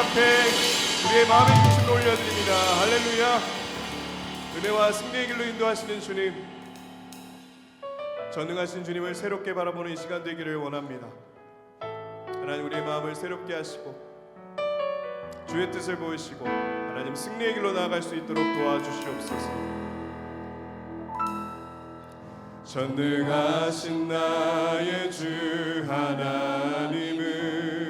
앞에 우리의 마음의 중심을 올려드립니다. 할렐루야. 은혜와 승리의 길로 인도하시는 주님, 전능하신 주님을 새롭게 바라보는 이 시간 되기를 원합니다. 하나님 우리의 마음을 새롭게 하시고 주의 뜻을 보이시고 하나님 승리의 길로 나아갈 수 있도록 도와주시옵소서. 전능하신 나의 주 하나님은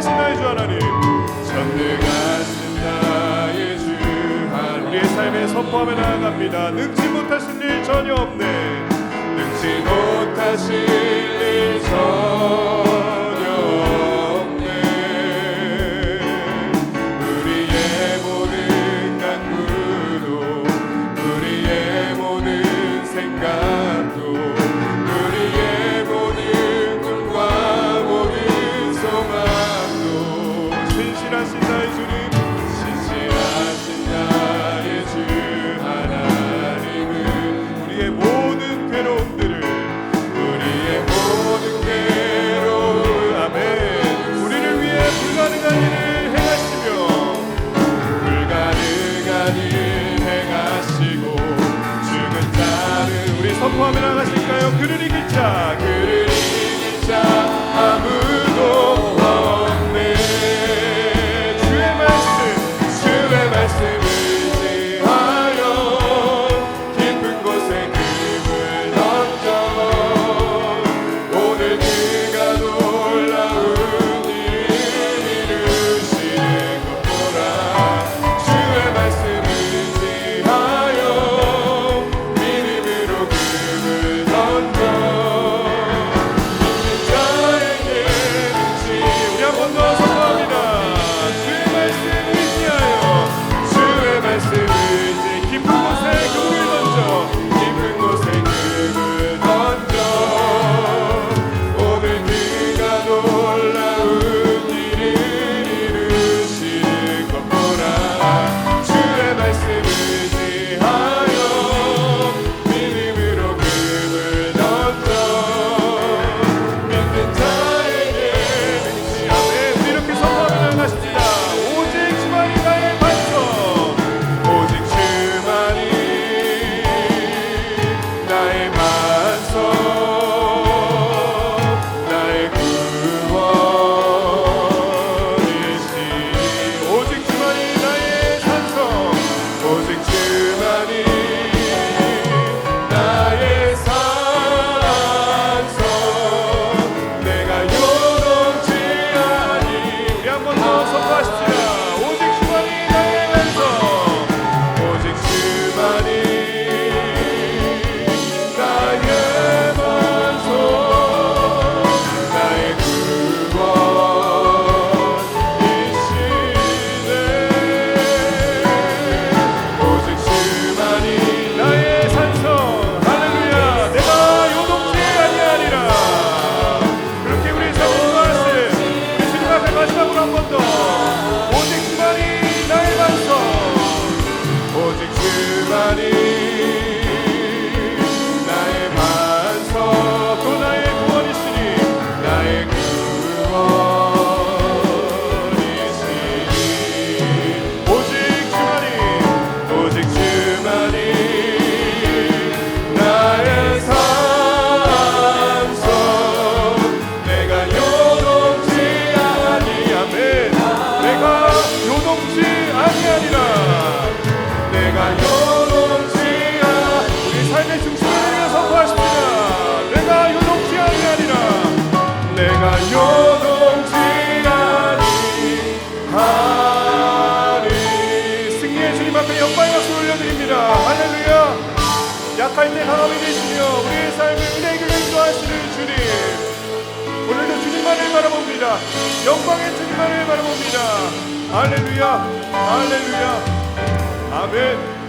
나의 주 하나님. 전능하신 나의 주 하나님. 우리의 삶에 선포하며 나아갑니다. 능치 못하신 일 전혀 없네. 능치 못하실 드립니다. 할렐루야. 약할 때 강함이 되시며 우리의 삶을 은혜의 길을 인도하시는 주님. 오늘도 주님만을 바라봅니다. 영광의 주님만을 바라봅니다. 할렐루야. 할렐루야. 아멘.